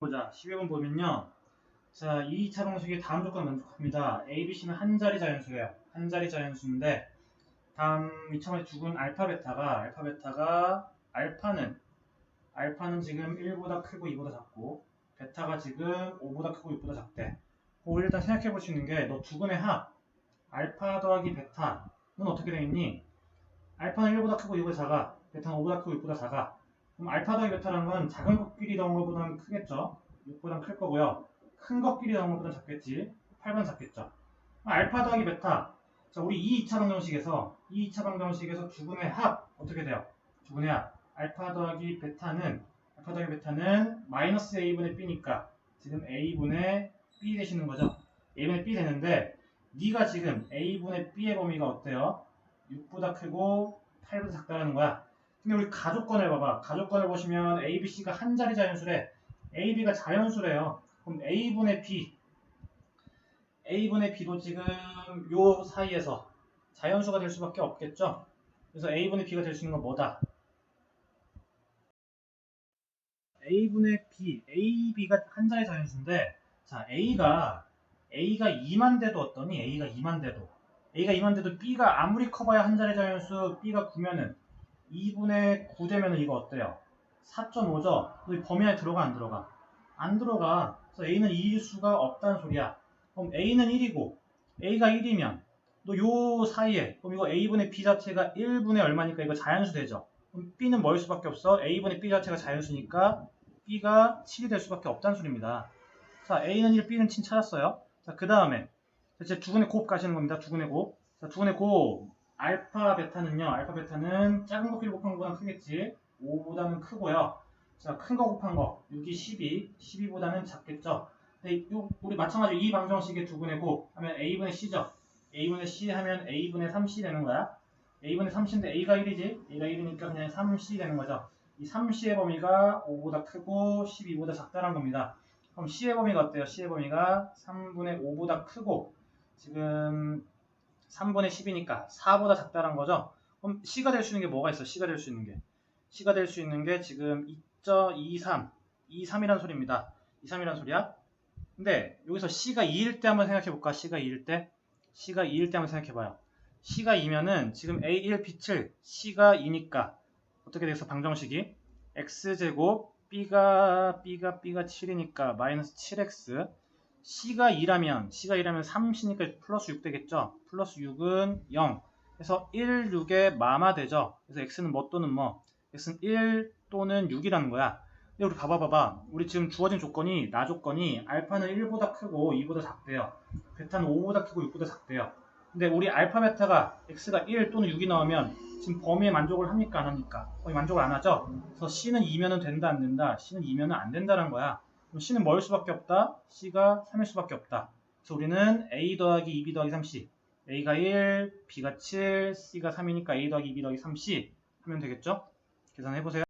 보자. 12번 보면요. 자, 2차 방식이 다음 조건 만족합니다. A, B, C는 한 자리 자연수예요. 한 자리 자연수인데 다음 2차 방식 죽은 알파 베타가 알파 베타가 알파는 알파는 지금 1보다 크고 2보다 작고 베타가 지금 5보다 크고 6보다 작대. 우리 일단 생각해 볼 수 있는 게 너 두 근의 합 알파 더하기 베타는 어떻게 되겠니? 알파는 1보다 크고 2보다 작아. 베타는 5보다 크고 6보다 작아. 그럼 알파 더하기 베타라는 건 작은 것끼리 더한 것보다는 크겠죠? 6보다는 클 거고요. 큰 것끼리 더한 것보다는 작겠지? 8보다는 작겠죠? 알파 더하기 베타. 자, 우리 2, 2차 방정식에서 2, 2차 방정식에서 두근의 합 어떻게 돼요? 두근의 합. 알파 더하기 베타는 알파 더하기 베타는 마이너스 a분의 b니까 지금 a분의 b 되시는 거죠? a분의 b 되는데 네가 지금 a분의 b의 범위가 어때요? 6보다 크고 8보다 작다라는 거야. 근데 우리 가족권을 봐봐. 가족권을 보시면 A, B, C가 한 자리 자연수래. A, B가 자연수래요. 그럼 A분의 B, A분의 B도 지금 요 사이에서 자연수가 될 수밖에 없겠죠. 그래서 A분의 B가 될 수 있는 건 뭐다? A분의 B, A, B가 한 자리 자연수인데, 자 A가 A가 2만 대도 어떠니? A가 2만 대도. A가 2만 대도 B가 아무리 커봐야 한 자리 자연수 B가 9면은 2분의 9 되면 이거 어때요? 4.5죠? 이 범위 안에 들어가 안 들어가? 안 들어가. 그래서 A는 2일 수가 없다는 소리야. 그럼 A는 1이고 A가 1이면 또 요 사이에 그럼 이거 A분의 B 자체가 1분의 얼마니까 이거 자연수 되죠? 그럼 B는 뭐일 수밖에 없어? A분의 B 자체가 자연수니까 B가 7이 될 수밖에 없다는 소리입니다. 자, A는 1, B는 7 찾았어요. 자, 그 다음에 이제 두근의 곱 가시는 겁니다. 두근의 곱. 자, 두근의 곱. 알파 베타는요. 알파 베타는 작은 거 끼리 곱한 거보다는 크겠지. 5보다는 크고요. 자, 큰 거 곱한 거. 6이 12. 12보다는 작겠죠. 근데 요, 우리 마찬가지로 이 방정식의 두 분의 곱 하면 A분의 C죠. A분의 C 하면 A분의 3C 되는 거야. A분의 3C인데 A가 1이지. A가 1이니까 그냥 3C 되는 거죠. 이 3C의 범위가 5보다 크고 12보다 작다는 겁니다. 그럼 C의 범위가 어때요? C의 범위가 3분의 5보다 크고 지금 3분의 10이니까 4보다 작다는 거죠. 그럼 C가 될 수 있는 게 뭐가 있어? C가 될 수 있는 게. C가 될 수 있는 게 지금 2.23, 23이란 소리입니다. 23이란 소리야. 근데 여기서 C가 2일 때 한번 생각해 볼까? C가 2일 때. C가 2일 때 한번 생각해 봐요. C가 2면은 지금 A1, B7, C가 2니까 어떻게 되겠어? 방정식이 x제곱 b가 b가 b가 7이니까 마이너스 7x c가 2라면 c가 2라면 3이니까 플러스 6 되겠죠? 플러스 6은 0 그래서 1, 6에 마마 되죠? 그래서 x는 뭐 또는 뭐. X는 1 또는 6이라는 거야. 근데 우리 봐봐 봐봐. 우리 지금 주어진 조건이 나 조건이 알파는 1보다 크고 2보다 작대요. 베타는 5보다 크고 6보다 작대요. 근데 우리 알파 베타가 x가 1 또는 6이 나오면 지금 범위에 만족을 합니까? 안 합니까? 거의 만족을 안 하죠. 그래서 C는 2면은 된다 안 된다. C는 2면은 안 된다는 거야. C는 뭐일 수밖에 없다? C가 3일 수밖에 없다. 그래서 우리는 A 더하기 2B 더하기 3C. A가 1, B가 7, C가 3이니까 A 더하기 2B 더하기 3C 하면 되겠죠? 계산해 보세요.